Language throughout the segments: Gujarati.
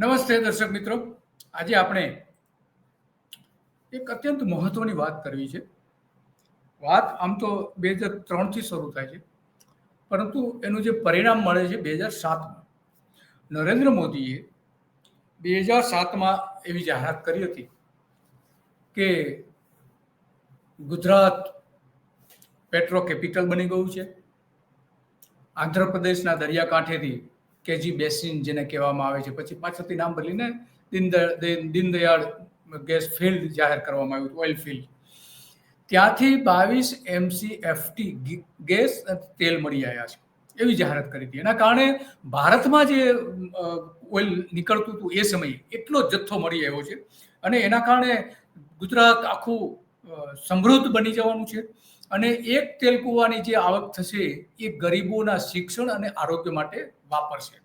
નમસ્તે દર્શક મિત્રો. આજે આપણે એક અત્યંત મહત્વની વાત કરવી છે. વાત આમ તો બે હજાર ત્રણથી શરૂ થાય છે. પરંતુ એનું જે પરિણામ મળે છે બે હજાર સાતમાં. નરેન્દ્ર મોદીએ બે હજાર સાતમાં એવી જાહેરાત કરી હતી કે ગુજરાત પેટ્રો કેપિટલ બની ગયું છે. આંધ્રપ્રદેશના દરિયાકાંઠેથી કેજી બેસિન જેને કહેવામાં આવે છે. પછી પાછળથી નામ બદલીને દીનદયાળ દીન- દીનદયાળ ગેસ ફિલ્ડ જાહેર કરવામાં આવ્યું ઓઇલ ફિલ્ડ. ત્યાંથી બાવીસ એમસી એફટી ગેસ તેલ મળી આવ્યા છે. એવી જાહેરાત કરી હતી. એના કારણે ભારતમાં જે ઓઇલ નીકળતું હતું એ સમયે એટલો જથ્થો મળી આવ્યો છે. અને એના કારણે ગુજરાત આખું સમૃદ્ધ બની જવાનું છે. અને એક તેલ કૂવાની જે આવક થશે, એ ગરીબોના શિક્ષણ અને આરોગ્ય માટે વાપરશે.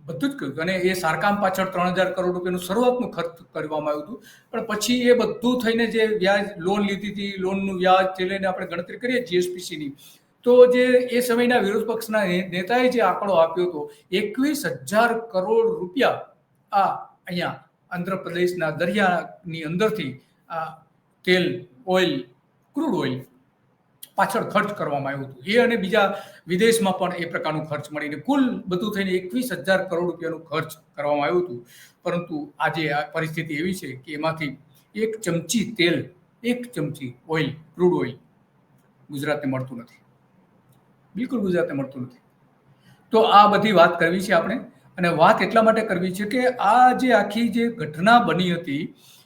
બધું જ કહ્યું. અને એ સારકામ પાછળ ત્રણ હજાર કરોડ રૂપિયાનું શરૂઆતનું ખર્ચ કરવામાં આવ્યું હતું. પણ પછી એ બધું થઈને જે વ્યાજ, લોન લીધી હતી, લોનનું વ્યાજ તે લઈને આપણે ગણતરી કરીએ જીએસપીસીની. તો જે એ સમયના વિરોધ પક્ષના નેતાએ જે આંકડો આપ્યો હતો, એકવીસ હજાર કરોડ રૂપિયા આ અહીંયા આંધ્રપ્રદેશના દરિયાની અંદરથી આ તેલ, ઓઇલ ક્રૂડ ઓઇલ પાછળ ખર્ચ કરવામાં આવ્યું હતું. એ અને બીજા વિદેશમાં પણ એ પ્રકારનું ખર્ચ મળીને કુલ બધું થઈને એકવીસ હજાર કરોડ રૂપિયાનું ખર્ચ કરવામાં આવ્યું હતું. પરંતુ આજે આ પરિસ્થિતિ એવી છે કે એમાંથી એક ચમચી તેલ, એક ચમચી ઓઇલ, ક્રૂડ ઓઇલ ગુજરાતને મળતું નથી. બિલકુલ ગુજરાતને મળતું નથી. તો આ બધી વાત કરવી છે આપણે. અને વાત એટલા માટે કરવી છે કે આ જે આખી જે ઘટના બની હતી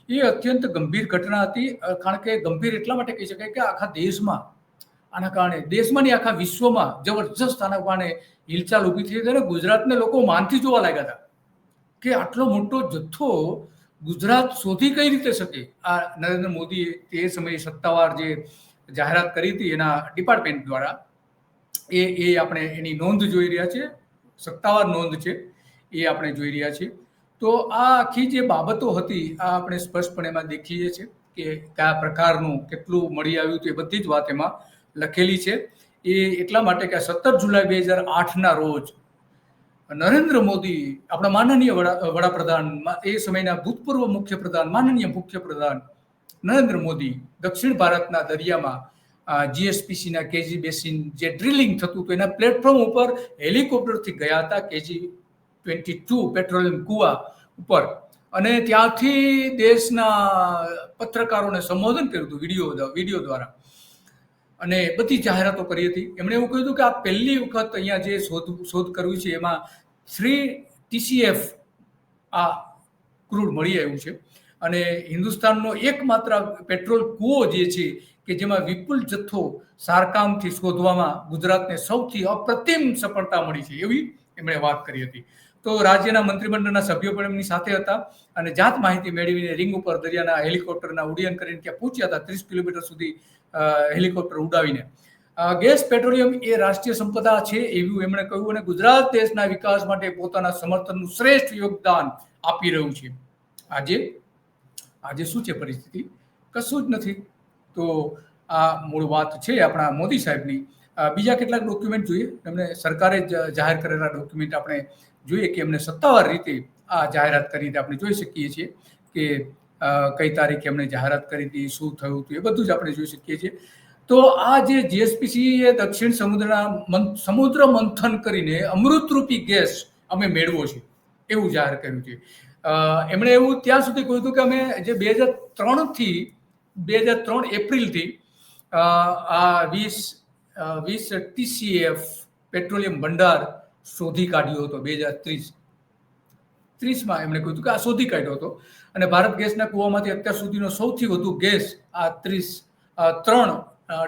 એ અત્યંત ગંભીર ઘટના હતી. કારણ કે ગંભીર એટલા માટે કહી શકાય કે આખા દેશમાં, આના કારણે દેશમાં નહીં, આખા વિશ્વમાં જબરજસ્ત આના કારણે હિલચાલ ઊભી થઈ અને ગુજરાતને લોકો માનથી જોવા લાગ્યા હતા કે આટલો મોટો જથ્થો ગુજરાત શોધી કઈ રીતે શકે? આ નરેન્દ્ર મોદીએ તે સમયે સત્તાવાર જે જાહેરાત કરી હતી એના ડિપાર્ટમેન્ટ દ્વારા, એ એ આપણે એની નોંધ જોઈ રહ્યા છે સત્તાવાર નોંધ છે. એ આપણે જોઈ રહ્યા છીએ. તો આ આખી જે બાબતો હતી, આ આપણે સ્પષ્ટપણે એમાં દેખીએ છીએ કે કયા પ્રકારનું કેટલું મળી આવ્યું હતું એ બધી જ વાત એમાં લખેલી છે. એ એટલા માટે કે સત્તર જુલાઈ બે હજાર આઠના રોજ નરેન્દ્ર મોદી, આપણા માનનીય વડા, વડાપ્રધાન, એ સમયના ભૂતપૂર્વ મુખ્યપ્રધાન, માનનીય મુખ્યપ્રધાન નરેન્દ્ર મોદી દક્ષિણ ભારતના દરિયામાં જીએસપીસીના કેજી બેસિન જે ડ્રિલિંગ થતું હતું, એના પ્લેટફોર્મ ઉપર હેલિકોપ્ટરથી ગયા હતા, કેજી ટ્વેન્ટી ટુ પેટ્રોલિયમ કુવા ઉપર. અને ત્યાંથી દેશના પત્રકારોને સંબોધન કર્યું હતું વીડિયો વીડિયો દ્વારા. અને બધી જાહેરાતો કરી હતી. એમણે એવું કહ્યું હતું કે આ પહેલી વખત અહીંયા જે શોધ શોધ કરવી છે, એમાં થ્રી ટીસીએફ આ ક્રૂડ મળી આવ્યું છે. અને હિન્દુસ્તાનનો એકમાત્ર પેટ્રોલ કૂવો જે છે, કે જેમાં વિપુલ જથ્થો સારકામથી શોધવામાં ગુજરાતને સૌથી અપ્રતિમ સફળતા મળી છે, એવી એમણે વાત કરી હતી. તો રાજ્યના મંત્રીમંડળના સભ્યો પણ એમની સાથે હતા અને જાત માહિતી મેળવીને રિંગ ઉપર દરિયાના હેલિકોપ્ટરના ઉડ્ડયન કરીને ત્યાં પહોંચ્યા હતા ત્રીસ કિલોમીટર સુધી હેલિકોપ્ટર ઉડાવીને. ગેસ પેટ્રોલિયમ એ રાષ્ટ્રીય સંપદા છે એવું એમણે કહ્યું અને ગુજરાત દેશના વિકાસ માટે પોતાના સમર્થનનું શ્રેષ્ઠ યોગદાન આપી રહ્યું છે. આજે આજે શું છે પરિસ્થિતિ? કશું જ નથી. તો આ મૂળ વાત છે આપણા મોદી સાહેબની. બીજા કેટલાક ડોક્યુમેન્ટ જોઈએ? એમને સરકારે જાહેર કરેલા ડોક્યુમેન્ટ આપણે જોઈએ કે એમને સત્તાવાર રીતે આ જાહેરાત કરી હતી આપણે જોઈ શકીએ છીએ કે કઈ તારીખે એમણે જાહેરાત કરી હતી, શું થયું હતું એ બધું જ આપણે જોઈ શકીએ છીએ. તો આ જે જીએસપીસી એ દક્ષિણ સમુદ્રના સમુદ્ર મંથન કરીને અમૃતરૂપી ગેસ અમે મેળવો છે, એવું જાહેર કર્યું છે. એમણે એવું ત્યાં સુધી કહ્યું હતું કે અમે જે બે હજાર ત્રણથી, બે હજાર ત્રણ એપ્રિલથી આ વીસ વીસ ટીસીએફ પેટ્રોલિયમ ભંડાર શોધી કાઢ્યો હતો બે હજાર ત્રીસ. ત્રીસમાં એમણે કહ્યું કે આ શોધી કાઢ્યો હતો. અને ભારત ગેસના કૂવામાંથી અત્યાર સુધીનો સૌથી વધુ ગેસ આ ત્રીસ ત્રણ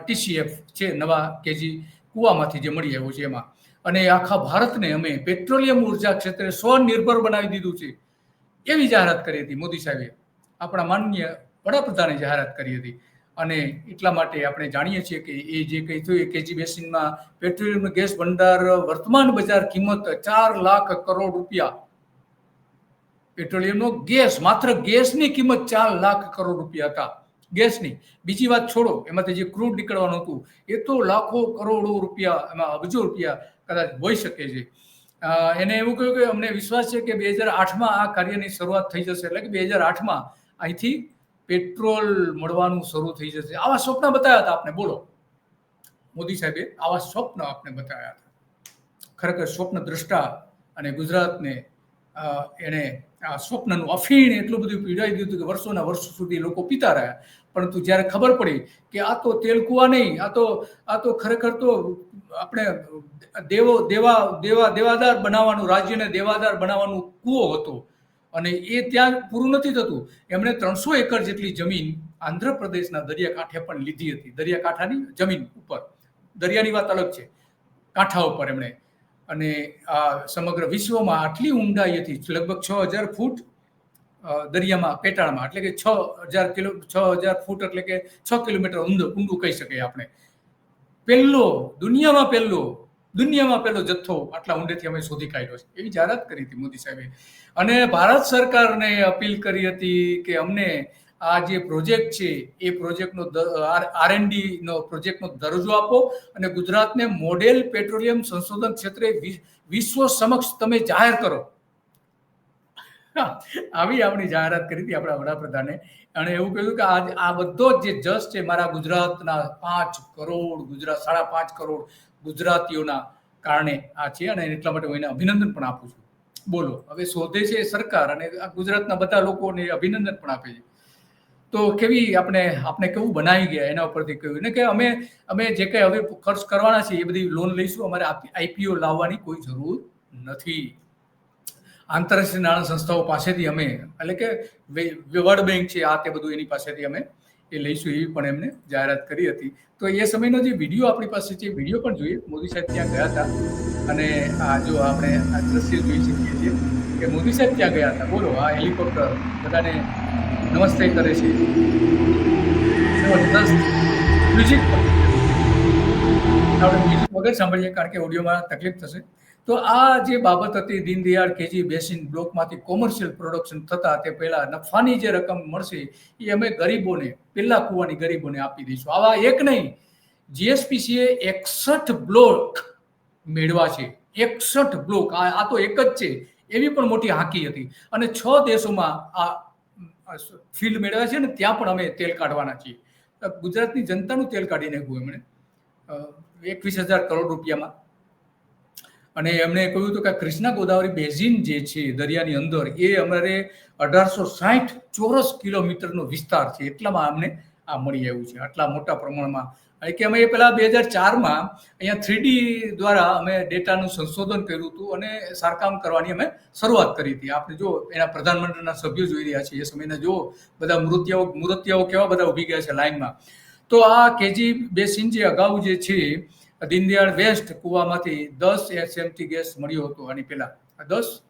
ટીસીએફ છે નવા કેજી કૂવામાંથી જે મળી આવ્યો છે એમાં. અને આખા ભારતને અમે પેટ્રોલિયમ ઊર્જા ક્ષેત્રે સ્વનિર્ભર બનાવી દીધું છે. એવી જાહેરાત કરી હતી મોદી સાહેબે. આપણા માનનીય વડાપ્રધાને જાહેરાત કરી હતી. અને એટલા માટે આપણે જાણીએ છીએ કે એ જે કંઈ થયું એ કેજી બેસિનમાં પેટ્રોલિયમ ગેસ ભંડાર વર્તમાન બજાર કિંમત ચાર લાખ કરોડ રૂપિયા. પેટ્રોલિયમનો ગેસ, માત્ર ગેસની કિંમત ચાર લાખ કરોડ રૂપિયા હતા. ગેસની. બીજી વાત છોડો, એમાંથી જે ક્રૂડ નીકળવાનું હતું, એ તો લાખો કરોડો રૂપિયા, એમાં અબજો રૂપિયા કદાચ હોઈ શકે છે. એને એવું કહ્યું કે અમને વિશ્વાસ છે કે બે હજાર આઠમાં આ કાર્યની શરૂઆત થઈ જશે, એટલે કે બે હજાર આઠમાં અહીંથી પેટ્રોલ મળવાનું શરૂ થઈ જશે. આવા સ્વપ્ન બતાવ્યા હતા આપને, બોલો. મોદી સાહેબે આવા સ્વપ્ન આપને બતાવ્યા હતા. ખરેખર સ્વપ્ન દ્રષ્ટા અને ગુજરાતને એણે આ સ્વપ્નનું અફીણ એટલું બધું પીડાઈ દીધું કે વર્ષોના વર્ષો સુધી લોકો પીતા રહ્યા. પરંતુ જ્યારે ખબર પડી કે આ તો તેલ કુવા નહીં, આ તો આ તો ખરેખર તો આપણે દેવો, દેવા દેવા, દેવાદાર બનાવવાનું, રાજ્યને દેવાદાર બનાવવાનું કૂવો હતો. અને એ ત્યાં પૂરું નથી થતું. એમણે ત્રણસો એકર જેટલી જમીન આંધ્રપ્રદેશના દરિયાકાંઠે પણ લીધી હતી. દરિયાકાંઠાની જમીન ઉપર. દરિયાની વાત અલગ છે. કાંઠા ઉપર એમણે. અને આ સમગ્ર વિશ્વમાં આટલી ઊંડાઈ હતી, લગભગ છ હજાર ફૂટ દરિયામાં, પેટાળમાં. એટલે કે છ હજાર કિલો, છ હજાર ફૂટ એટલે કે છ કિલોમીટર ઊંડું ઊંડું કહી શકાય આપણે. પહેલો, દુનિયામાં પહેલો દુનિયામાં પેલો જથ્થો આટલા ઊંડેથી અમે શોધી કાઢ્યો છે. એવી જાહેરાત કરી હતી મોદી સાહેબે. અને ભારત સરકારને અપીલ કરી હતી કે અમને આ જે પ્રોજેક્ટ છે, એ પ્રોજેક્ટનો આર નો પ્રોજેક્ટનો દરજ્જો આપો અને ગુજરાતને મોડેલ પેટ્રોલિયમ સંશોધન ક્ષેત્રે વિશ્વ સમક્ષ તમે જાહેર કરો. આવી આપણી જાહેરાત કરી હતી આપણા વડાપ્રધાને. અને એવું કહ્યું કે આ આ બધો જે જસ છે, મારા ગુજરાતના પાંચ કરોડ, ગુજરાત સાડા પાંચ કરોડ ગુજરાતીઓના કારણે આ છે અને એટલા માટે હું એને અભિનંદન પણ આપું છું. બોલો, હવે શોધે છે સરકાર અને ગુજરાતના બધા લોકોને અભિનંદન પણ આપે છે. તો કેવી આપણે આપણે કેવું બનાવી ગયા એના ઉપરથી કહ્યું? ને કે અમે અમે જે કંઈ હવે ખર્ચ કરવાના છે એ બધી લોન લઈશું, અમારે આઈપીઓ લાવવાની કોઈ જરૂર નથી. આંતરરાષ્ટ્રીય નાણાં સંસ્થાઓ પાસેથી અમે, એટલે કે વર્લ્ડ બેંક છે આ તે બધું એની પાસેથી અમે એ લઈશું એવી પણ એમને જાહેરાત કરી હતી. તો એ સમયનો જે વીડિયો આપણી પાસે છે વીડિયો પણ જોઈએ. મોદી સાહેબ ત્યાં ગયા હતા. અને આ જો આપણે આ દ્રશ્ય જોઈ શકીએ છીએ કે મોદી સાહેબ ત્યાં ગયા હતા. બોલો, આ હેલિકોપ્ટર બધાને નમસ્તે કરે છે. જબરદસ્ત મ્યુઝિક આપણે મ્યુઝિક વગર સાંભળીએ, કારણ કે ઓડિયોમાં તકલીફ થશે. તો આ જે બાબત હતી, દીનદયાળ કેજી બેસીન બ્લોકમાંથી કોમર્શિયલ પ્રોડક્શન થતા તે પહેલા નફાની જે રકમ મળશે, એ અમે ગરીબોને, પેલા કુવાની ગરીબોને આપી દઈશું. આવા એક નહીં, જીએસપીસીએ એકસઠ બ્લોક મેળવા છે. એકસઠ બ્લોક, આ આ તો એક જ છે. એવી પણ મોટી હાંકી હતી. અને છ દેશોમાં આ ફિલ્ડ મેળવ્યા છે ને ત્યાં પણ અમે તેલ કાઢવાના છીએ. ગુજરાતની જનતાનું તેલ કાઢી નાખ્યું એમણે. એકવીસ હજાર કરોડ રૂપિયામાં. અને એમણે કહ્યું હતું કે કૃષ્ણ ગોદાવરી બેઝિન જે છે દરિયાની અંદર, એ અમારે અઢારસો સાહીઠ ચોરસ કિલોમીટરનો વિસ્તાર છે. એટલામાં અમને આ મળી આવ્યું છે, આટલા મોટા પ્રમાણમાં. કે અમે પેલા બે હજાર ચારમાં અહીંયા થ્રીડી દ્વારા અમે ડેટાનું સંશોધન કર્યું હતું અને સારકામ કરવાની અમે શરૂઆત કરી હતી. આપણે જો એના પ્રધાનમંત્રીના સભ્યો જોઈ રહ્યા છે એ સમયના જો બધા મૃત્યાઓ મૃત્યાઓ કેવા બધા ઊભી ગયા છે લાઇનમાં તો આ કેજી બેસિન જે અગાઉ જે છે દીનદયાળ વેસ્ટ કૂવામાંથી દસ એસએમટી ગેસ મળ્યો હતો આની પહેલા. દસ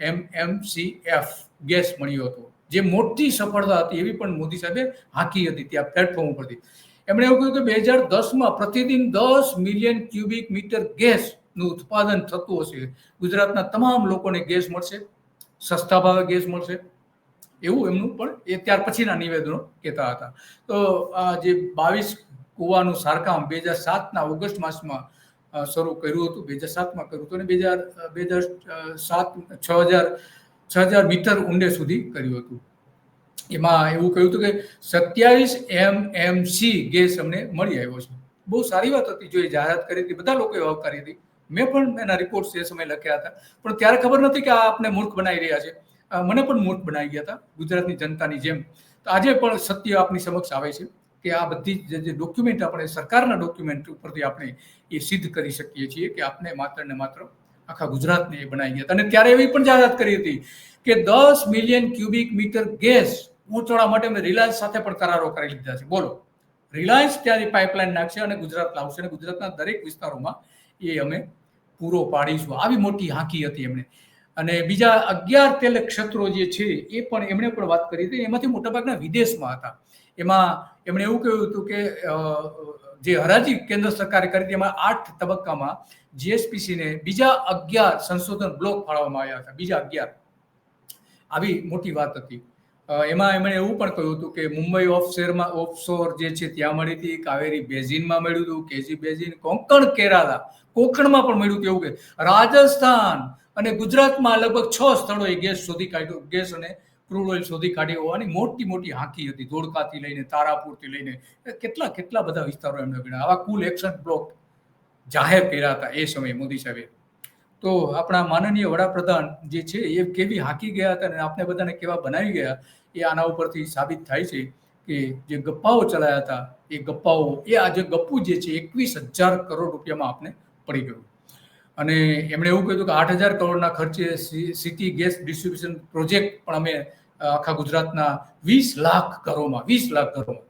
M M C F gas મળ્યો હતો. જે મોટી સફળતા હતી એવી પણ મોદી સાહેબે હાંકી હતી ત્યાં પ્લેટફોર્મ ઉપરથી. એમણે એવું કહ્યું કે બે હજાર દસમાં પ્રતિદિન દસ મિલિયન ક્યુબિક મીટર ગેસનું ઉત્પાદન થતું હશે. ગુજરાતના તમામ લોકોને ગેસ મળશે, સસ્તા ભાવે ગેસ મળશે. એવું એમનું પણ એ ત્યાર પછીના નિવેદનો કહેતા હતા. તો આ જે બાવીસ કુવાનું સારકામ બે હજાર સાતના ઓગસ્ટ માસમાં શરૂ કર્યું હતું. બે હજાર સાતમાં કર્યું હતું અને બે હજાર બે હજાર સાત, છ હજાર છ હજાર મીટર ઊંડે સુધી કર્યું હતું. એમાં એવું કહ્યું હતું કે સત્યાવીસ એમ એમ સી ગેસ અમને મળી આવ્યો છે. બહુ સારી વાત હતી જો એ જાહેરાત કરી હતી. બધા લોકોએ આવકારી હતી. મેં પણ એના રિપોર્ટ્સ એ સમયે લખ્યા હતા. પણ ત્યારે ખબર નથી કે આ આપણે મૂર્ખ બનાવી રહ્યા છે. મને પણ મૂર્ખ બનાવી ગયા હતા ગુજરાતની જનતાની જેમ. તો આજે પણ સત્ય આપની સમક્ષ આવે છે. કે આ બધી જ ડોક્યુમેન્ટ આપણે સરકારના ડોક્યુમેન્ટ ઉપરથી આપણે એ સિદ્ધ કરી શકીએ છીએ કે આપણે માત્ર ને માત્ર આખા ગુજરાતને એ બનાવી ગયા અને ત્યારે એવી પણ જાહેરાત કરી હતી કે દસ મિલિયન ક્યુબિક મીટર ગેસ પહોંચાડવા માટે અમે રિલાયન્સ સાથે પણ કરારો કરી લીધા છે. બોલો રિલાયન્સ ત્યાંની પાઇપલાઇન નાખશે અને ગુજરાત લાવશે? અને ગુજરાતના દરેક વિસ્તારોમાં એ અમે પૂરો પાડીશું. આવી મોટી હાંકી હતી એમણે. અને બીજા અગિયાર તેલ ક્ષત્રો જે છે, એ પણ એમણે પણ વાત કરી હતી. એમાંથી મોટાભાગના વિદેશમાં હતા. એમાં એમણે એવું કહ્યું હતું કે જે હરાજી કેન્દ્ર સરકારે કરી હતી, એમાં આઠ તબક્કામાં જીએસપીસીને બીજા અગિયાર સંશોધન બ્લોક ફાળવવામાં આવ્યા હતા. બીજા અગિયાર. આવી મોટી વાત હતી. એમાં એમણે એવું પણ કહ્યું હતું કે, મુંબઈ ઓફશેરમાં, ઓફશોર જે છે, ત્યાં મળી હતી. કાવેરી બેઝિનમાં મળ્યું હતું. કેજી બેઝિન, કોંકણ કેરાલા, કોંકણમાં પણ મળ્યું હતું એવું કે. રાજસ્થાન અને ગુજરાતમાં લગભગ છ સ્થળોએ ગેસ શોધી કાઢ્યો, ગેસ અને ક્રૂડ ઓઇલ શોધી કાઢી હોવાની મોટી મોટી હાંકી હતી. ધોળકાથી લઈને તારાપુરથી લઈને કેટલા કેટલા બધા વિસ્તારો એમણે ગણ્યા. આવા કુલ એક્શન બ્લોક જાહેર કર્યા હતા એ સમયે મોદી સાહેબે. તો આપણા માનનીય વડાપ્રધાન જે છે એ કેવી હાંકી ગયા હતા અને આપણે બધાને કેવા બનાવી ગયા, એ આના ઉપરથી સાબિત થાય છે કે જે ગપ્પાઓ ચલાયા હતા, એ ગપ્પાઓ, એ આજે ગપ્પુ જે છે, એકવીસ હજાર કરોડ રૂપિયામાં આપણે પડી ગયું. અને એમણે એવું કહ્યું કે આઠ હજાર કરોડના ખર્ચે સિટી ગેસ ડિસ્ટ્રીબ્યુશન પ્રોજેક્ટ પણ અમે આખા ગુજરાતના વીસ લાખ ઘરોમાં, વીસ લાખ ઘરોમાં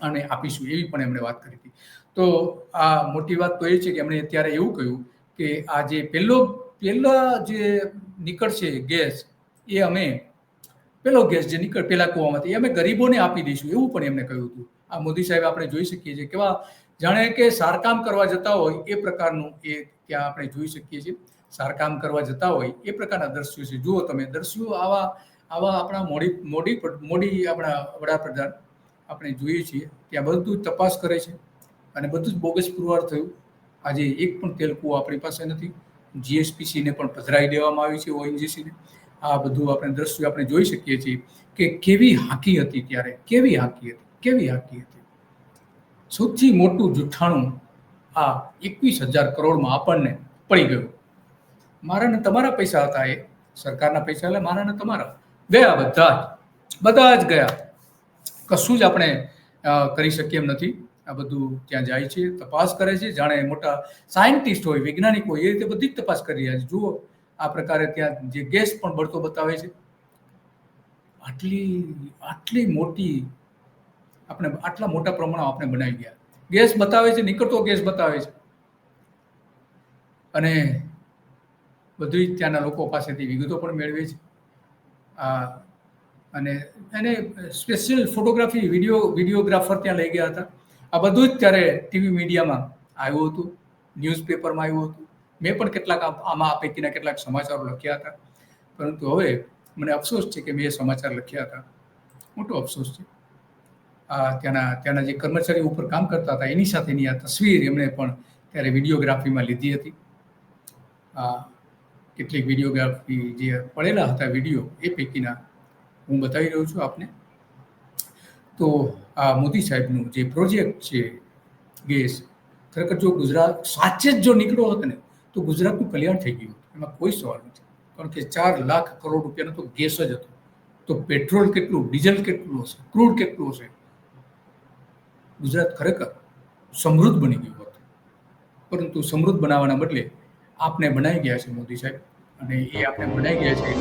અને આપીશું એવી પણ એમણે વાત કરી હતી. તો આ મોટી વાત તો એ છે કે એમણે અત્યારે એવું કહ્યું કે આ જે પહેલો, પહેલા જે નીકળશે ગેસ, એ અમે પેલો ગેસ જે નીકળ પેલા કૂવામાંથી એ અમે ગરીબોને આપી દઈશું એવું પણ એમને કહ્યું હતું. આ મોદી સાહેબ આપણે જોઈ શકીએ છીએ કેવા જાણે કે સારકામ કરવા જતા હોય એ પ્રકારનું એ ત્યાં આપણે જોઈ શકીએ છીએ. સારકામ કરવા જતા હોય એ પ્રકારના દ્રશ્યો છે. જુઓ તમે, દ્રશ્યો આવા આવા આપણા મોડી મોડી મોડી આપણા વડાપ્રધાન આપણે જોઈએ છીએ. ત્યાં બધું તપાસ કરે છે અને બધું જ બોગસ પુરવાર થયું. આજે એક પણ તેલ કૂવો આપણી પાસે નથી. જીએસપીસીને પણ પધરાઈ દેવામાં આવી છે, ઓએનજીસીને. આ બધું આપણે દ્રશ્યો આપણે જોઈ શકીએ છીએ કે કેવી હાકી હતી ત્યારે. કેવી હાકી હતી? કેવી હાકી હતી? સૌથી મોટું જુઠ્ઠાણું આ એકવીસ હજાર કરોડમાં આપણને પડી ગયું. મારા ને તમારા પૈસા હતા એ, સરકારના પૈસા એટલે મારા ને તમારા. ગયા બધા જ બધા જ ગયા. કશું જ આપણે કરી શકીએ એમ નથી. આ બધું ત્યાં જાય છે, તપાસ કરે છે. જાણે મોટા સાયન્ટિસ્ટ હોય, વૈજ્ઞાનિક હોય, એ રીતે બધી જ તપાસ કરી રહ્યા છે. જુઓ, આ પ્રકારે ત્યાં જે ગેસ પણ બળતો બતાવે છે. આટલી આટલી મોટી આપણે આટલા મોટા પ્રમાણમાં આપણે બનાવી ગયા. ગેસ બતાવે છે, નીકળતો ગેસ બતાવે છે. અને બધું ત્યાંના લોકો પાસેથી વિગતો પણ મેળવે છે. આ અને એને સ્પેશિયલ ફોટોગ્રાફી વીડિયો વિડીયોગ્રાફર ત્યાં લઈ ગયા હતા. આ બધું જ ત્યારે ટીવી મીડિયામાં આવ્યું હતું ન્યૂઝપેપરમાં આવ્યું હતું. મેં પણ કેટલાક આમાં આ પૈકીના કેટલાક સમાચારો લખ્યા હતા. પરંતુ હવે મને અફસોસ છે કે મેં એ સમાચાર લખ્યા હતા. મોટો અફસોસ છે. ત્યાંના ત્યાંના જે કર્મચારીઓ ઉપર કામ કરતા હતા, એની સાથેની આ તસવીર એમણે પણ ત્યારે વિડીયોગ્રાફીમાં લીધી હતી. કેટલીક વિડીયોગ્રાફી જે પડેલા હતા વીડિયો, એ પૈકીના હું બતાવી રહ્યો છું આપને. તો આ મોદી સાહેબનું જે પ્રોજેક્ટ છે ગેસ ખરેખર જો ગુજરાત સાચે જ જો નીકળ્યો હોત ને, તો ગુજરાતનું કલ્યાણ થઈ ગયું. એમાં કોઈ સવાલ નથી. કારણ કે ચાર લાખ કરોડ રૂપિયાનો તો ગેસ જ હતો. તો પેટ્રોલ કેટલું, ડીઝલ કેટલું હશે, ક્રૂડ કેટલું હશે? ગુજરાત ખરેખર સમૃદ્ધ બની ગયું હોત. પરંતુ સમૃદ્ધ બનાવવાના બદલે આપને બનાવી ગયા છે મોદી સાહેબ. અને એ આપણે બનાવી ગયા છે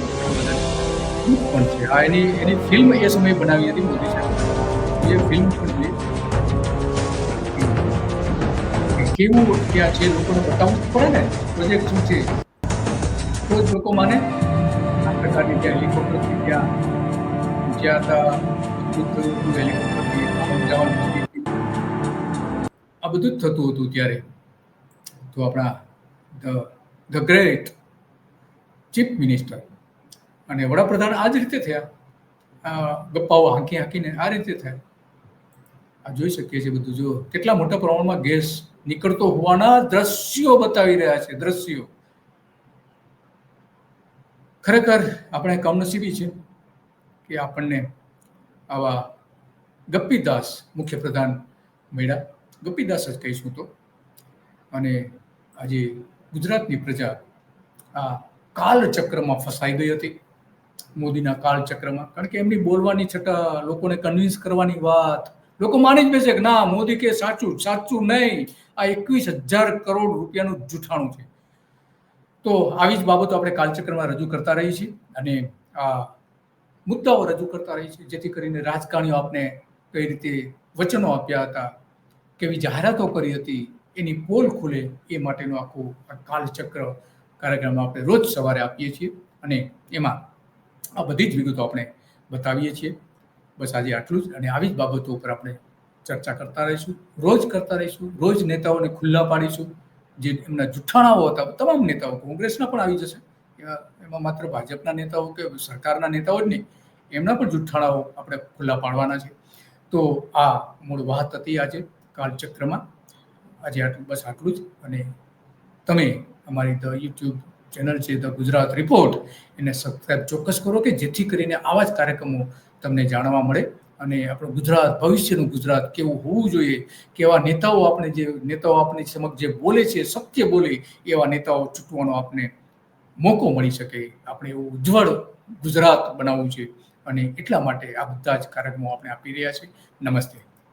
પણ છે. આ એની એની ફિલ્મ એ સમયે બનાવી હતી મોદી સાહેબ. એ ફિલ્મ પણ કેવું ત્યાં છે લોકોને બતાવવું પડે ને. પ્રોજેક્ટ શું છે? તો જ લોકો માને. આ પ્રકારની ત્યાં હેલિકોપ્ટરથી ત્યાં જ્યાં હતા હેલિકોપ્ટરથી જાવન. બધું જ થતું હતું ત્યારે. તો આપણા the the great chief minister અને વડાપ્રધાન આ જ રીતે થયા. ગપ્પાઓ હાંકી હાંકીને આ રીતે થયા. આ જોઈ શકીએ છીએ બધું. જો કેટલા મોટા પ્રમાણમાં ગેસ નીકળતો હોવાના દ્રશ્યો બતાવી રહ્યા છે, દ્રશ્યો. ખરેખર આપણે કમનસીબી છે કે આપણને આવા ગપ્પીદાસ મુખ્યપ્રધાન મળ્યા. ગપ્પીદાસ જ કહીશું તો. અને આજે ગુજરાતની પ્રજા આ કાલચક્રમાં ફસાઈ ગઈ હતી. મોદીના કાળચક્રમાં કારણ કે એમની બોલવાની છતાં લોકોને કન્વિન્સ કરવાની વાત. લોકો માની જ બેસે કે ના, મોદી કે સાચું સાચું નહીં. આ એકવીસ હજાર કરોડ રૂપિયાનું જૂઠાણું છે. તો આવી જ બાબતો આપણે કાલચક્રમાં રજૂ કરતા રહીએ છીએ. અને આ મુદ્દાઓ રજૂ કરતા રહીએ છીએ. જેથી કરીને રાજકારણીઓ આપને કઈ રીતે વચનો આપ્યા હતા કેવી જાહેરાતો કરી હતી, એની પોલ ખુલે એ માટેનું આખું કાલચક્ર કાર્યક્રમ આપણે રોજ સવારે આપીએ છીએ અને એમાં આ બધી જ વિગતો આપણે બતાવીએ છીએ. બસ આજે આટલું જ અને આવી જ બાબતો ઉપર આપણે ચર્ચા કરતા રહીશું, રોજ કરતા રહીશું, રોજ નેતાઓને ખુલ્લા પાડીશું, જે એમના જુઠ્ઠાણાઓ હતા, તમામ નેતાઓ, કોંગ્રેસના પણ આવી જશે. એમાં- માત્ર ભાજપના નેતાઓ કે સરકારના નેતાઓ જ નહીં, એમના પણ જુઠ્ઠાણાઓ આપણે ખુલ્લા પાડવાના છે. તો આ મૂળ વાત હતી આજે. કાલચક્રમાં. આજે આટલું બસ આટલું જ. અને તમે અમારી ધ યુટ્યુબ ચેનલ છે, ધ ગુજરાત રિપોર્ટ, એને સબસ્ક્રાઈબ ચોક્કસ કરો કે જેથી કરીને આવા જ કાર્યક્રમો તમને જાણવા મળે. અને આપણું ગુજરાત, ભવિષ્યનું ગુજરાત કેવું હોવું જોઈએ કેવા નેતાઓ આપણે જે, નેતાઓ આપણી સમક્ષ જે બોલે છે, સત્ય બોલે, એવા નેતાઓ ચૂંટવાનો આપણે મોકો મળી શકે. આપણે એવું ઉજ્જવળ ગુજરાત બનાવવું છે. અને એટલા માટે આ બધા જ કાર્યક્રમો આપણે આપી રહ્યા છીએ. નમસ્તે.